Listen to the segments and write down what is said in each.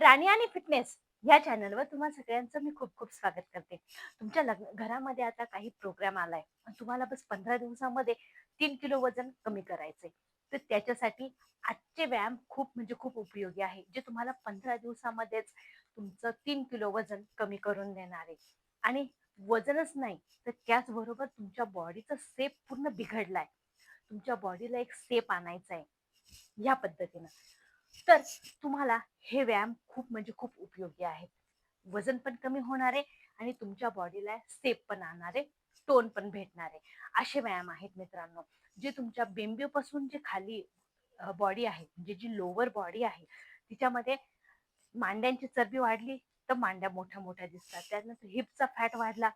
राणी आणि फिटनेस या चॅनलवर तुम्हा सगळ्यांचं मी खूप खूप स्वागत करते. तुमच्या लग्न घरामध्ये आता काही प्रोग्राम आलाय तुम्हाला बस पंधरा दिवसामध्ये तीन किलो वजन कमी करायचंय. तर त्याच्यासाठी आजचे व्यायाम खूप म्हणजे खूप उपयोगी आहे जे तुम्हाला पंधरा दिवसामध्येच तुमचं तीन किलो वजन कमी करून देणार आहे. आणि वजनच नाही तर त्याचबरोबर तुमच्या बॉडीचा सेप पूर्ण बिघडलाय. तुमच्या बॉडीला एक सेप आणायचा आहे या पद्धतीनं. तर तुम्हाला हे व्यायाम खूप म्हणजे खूप उपयोगी आहेत. वजन पण कमी होणार आहे आणि तुमच्या बॉडीला सेप पण आणणार आहे टोन पण भेटणार आहे. असे व्यायाम आहेत मित्रांनो जे तुमच्या बेंबीपासून जे खाली बॉडी आहे म्हणजे जी लोअर बॉडी आहे तिच्यामध्ये मांड्यांची चरबी वाढली तर मांड्या मोठ्या मोठ्या दिसतात. त्यानंतर हिपचा फॅट वाढला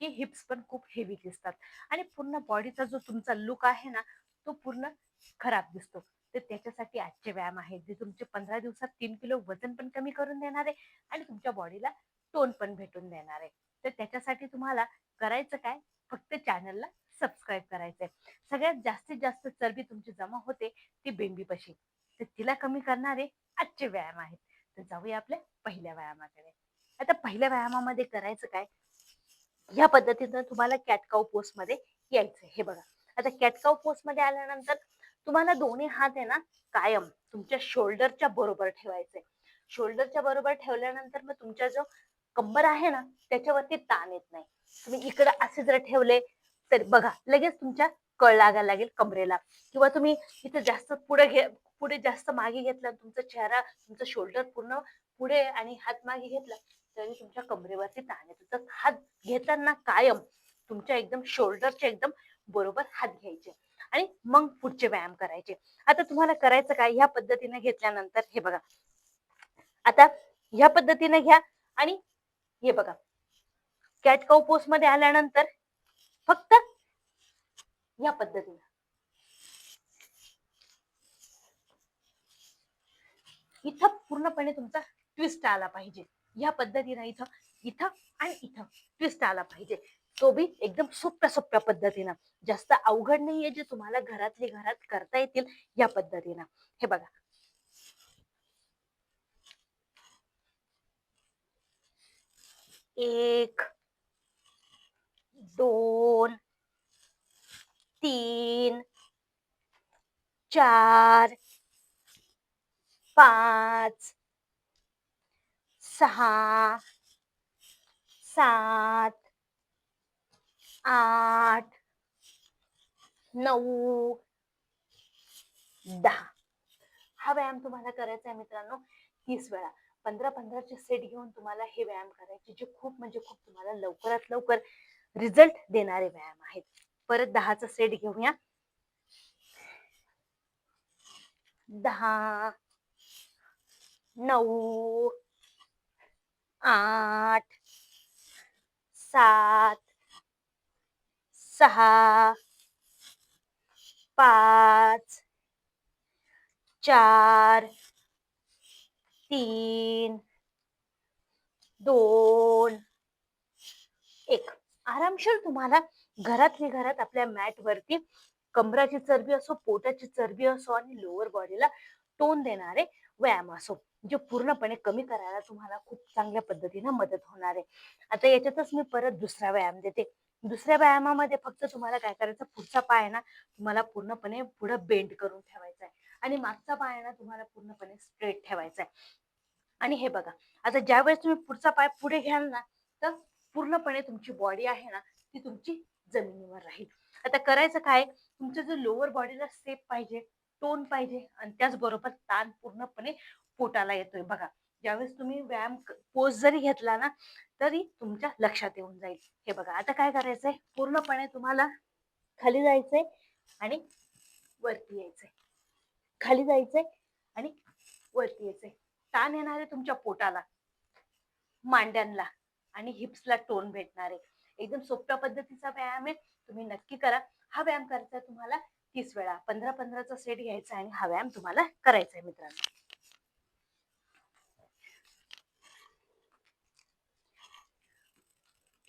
की हिप्स पण खूप हेवी दिसतात. आणि पूर्ण बॉडीचा जो तुमचा लुक आहे ना तो पूर्ण खराब दिसतो. तर त्याच्यासाठी आजचे व्यायाम आहेत जे तुमचे पंधरा दिवसात तीन किलो वजन पण कमी करून देणार आहे आणि तुमच्या बॉडीला टोन पण भेटून देणार आहे. तर त्याच्यासाठी तुम्हाला करायचं काय? फक्त चॅनलला सबस्क्राईब करायचंय. सगळ्यात जास्तीत जास्त चरबी तुमची जमा होते ती बेंबीपाशी. तर तिला कमी करणारे आजचे व्यायाम आहेत. तर जाऊया आपल्या पहिल्या व्यायामाकडे. आता पहिल्या व्यायामामध्ये करायचं काय? या पद्धतीनं तुम्हाला कॅटकाऊ पोस्टमध्ये यायचं हे बघा. आता कॅटकाव पोस्टमध्ये आल्यानंतर तुम्हाला दोन्ही हात आहे ना कायम तुमच्या शोल्डरच्या बरोबर ठेवायचे. शोल्डरच्या बरोबर ठेवल्यानंतर मग तुमचा जो कंबर आहे ना त्याच्यावरती ताण येत नाही. तुम्ही इकडे असे जर ठेवले तर बघा लगेच तुमच्या कळ लागायला लागेल कमरेला. किंवा तुम्ही इथं जास्त पुढे घे पुढे जास्त मागे घेतला तुमचा चेहरा तुमचं शोल्डर पूर्ण पुढे आणि हात मागे घेतला तरी तुमच्या कमरेवरती ताण येतो. तर हात घेताना कायम तुमच्या एकदम शोल्डरच्या एकदम बरोबर हात घ्यायचे आणि मग पुढचे व्यायाम करायचे. आता तुम्हाला करायचं काय? ह्या पद्धतीने घेतल्यानंतर हे बघा. आता ह्या पद्धतीने घ्या आणि हे बघा. कॅट काऊ पोस्टमध्ये आल्यानंतर फक्त या पद्धतीने. इथं पूर्णपणे तुमचा ट्विस्ट आला पाहिजे. या पद्धतीने इथं इथं आणि इथं ट्विस्ट आला पाहिजे. तो बी एकदम सोप्या सोप्या पद्धतीनं. जास्त अवघड नाहीये जे तुम्हाला घरातली घरात करता येतील या पद्धतीनं. हे बघा. एक दोन तीन चार पाच सहा सात आठ नऊ दहा. हा व्यायाम तुम्हाला करायचा आहे मित्रांनो तीस वेळा. पंधरा पंधराचे सेट घेऊन तुम्हाला हे व्यायाम करायचे जे खूप म्हणजे खूप तुम्हाला लवकरात लवकर रिझल्ट देणारे व्यायाम आहेत. परत दहाचा सेट घेऊया. दहा नऊ आठ सात सहा पाच चार तीन दोन एक. आरामशीर तुम्हाला घरातली घरात आपल्या मॅट वरती कमराची चरबी असो पोटाची चरबी असो आणि लोअर बॉडीला टोन देणारे व्यायाम असो जे पूर्णपणे कमी करायला तुम्हाला खूप चांगल्या पद्धतीने मदत होणार आहे. आता याच्यातच मी परत दुसरा व्यायाम देते. दुसऱ्या व्यायामामध्ये फक्त तुम्हाला काय करायचं पुढचा पाय ना तुम्हाला पूर्णपणे पुढे बेंड करून ठेवायचा आहे. आणि मागचा पाय ना तुम्हाला पूर्णपणे स्ट्रेट ठेवायचा आहे. आणि हे बघा आता ज्या वेळेस तुम्ही पुढचा पाय पुढे घ्याल ना तर पूर्णपणे तुमची बॉडी आहे ना ती तुमची जमिनीवर राहील. आता करायचं काय तुमचं जो लोअर बॉडीला सेप पाहिजे टोन पाहिजे आणि त्याचबरोबर ताण पूर्णपणे पोटाला येतोय. बघा ज्यावेळेस तुम्ही व्यायाम पोज जरी घेतला ना तरी तुमच्या लक्षात येऊन जाईल. हे बघा आता काय करायचंय? पूर्णपणे तुम्हाला खाली जायचंय आणि वरती यायचंय. खाली जायचंय आणि वरती यायचंय. ताण येणारे तुमच्या पोटाला मांड्यांना आणि हिप्सला टोन भेटणार. आहे एकदम सोप्या पद्धतीचा व्यायाम आहे. तुम्ही नक्की करा. हा व्यायाम करायचा तुम्हाला तीस वेळा. पंधरा पंधराचा सेट घ्यायचा आणि हा व्यायाम तुम्हाला करायचा आहे मित्रांनो.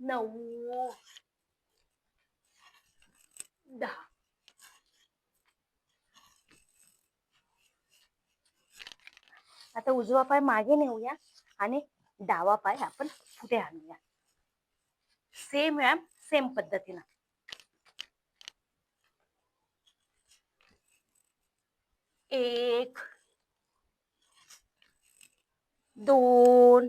नऊ दहा आता उजवा पाय मागे नेऊया आणि डावा पाय आपण पुढे आणूया. सेम व्यायाम सेम पद्धतीनं. एक दोन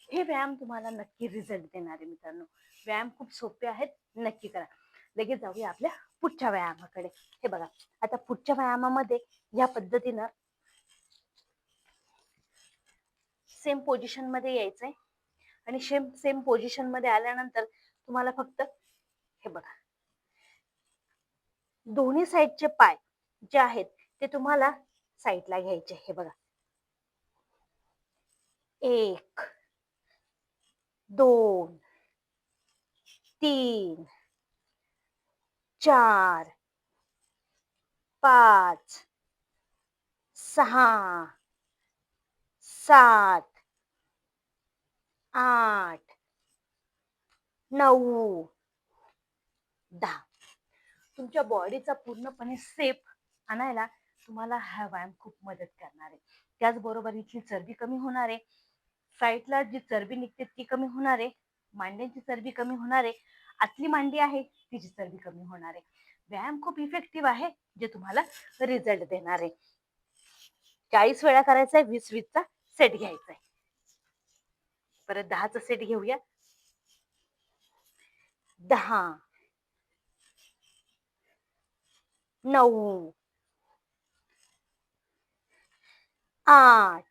हे व्यायाम तुम्हाला नक्की रिझल्ट देणार आहे मित्रांनो. व्यायाम खूप सोपे आहेत नक्की करा. लगेच जाऊया आपल्या पुढच्या व्यायामाकडे. हे बघा आता पुढच्या व्यायामामध्ये या पद्धतीनं सेम पोझिशनमध्ये यायचंय. आणि सेम सेम पोझिशनमध्ये आल्यानंतर तुम्हाला फक्त हे बघा दोन्ही साईडचे पाय जे आहेत ते तुम्हाला साईडला घ्यायचे हे बघा. एक दोन तीन चार पाच सहा सात आठ नऊ दहा. तुमच्या बॉडीचा पूर्णपणे सेफ आणायला तुम्हाला हा व्यायाम खूप मदत करणार आहे. त्याचबरोबर इथली चरबी कमी होणार आहे. साईडला जी चरबी निघते ती कमी होणार आहे. मांड्यांची चरबी कमी होणार आहे आतली मांडी आहे तिची चरबी कमी होणार आहे. व्यायाम खूप इफेक्टिव्ह आहे जे तुम्हाला रिझल्ट देणार आहे. चाळीस वेळा करायचा आहे वीस वीसचा सेट घ्यायचा आहे. परत दहाचा सेट घेऊया. दहा. नऊ. आठ.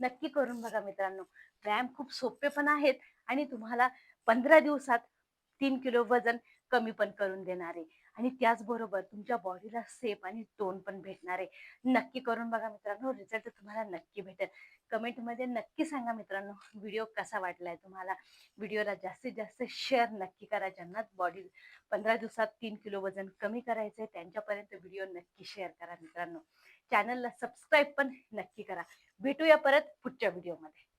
नक्की करून बघा मित्रांनो. व्यायाम खूप सोपे पण आहेत आणि तुम्हाला पंधरा दिवसात तीन किलो वजन कमी पण करून देणार. आहे आणि त्याचबरोबर तुमच्या बॉडीला सेफ आणि टोन पण भेटणार आहे. नक्की करून बघा मित्रांनो रिझल्ट तुम्हाला नक्की भेटेल. कमेंटमध्ये नक्की सांगा मित्रांनो व्हिडिओ कसा वाटलाय तुम्हाला? व्हिडिओला जास्तीत जास्त शेअर नक्की करा. ज्यांना बॉडी पंधरा दिवसात तीन किलो वजन कमी करायचं आहे त्यांच्यापर्यंत व्हिडिओ नक्की शेअर करा मित्रांनो. चॅनलला सबस्क्राईब पण नक्की करा. भेटूया परत पुढच्या व्हिडिओमध्ये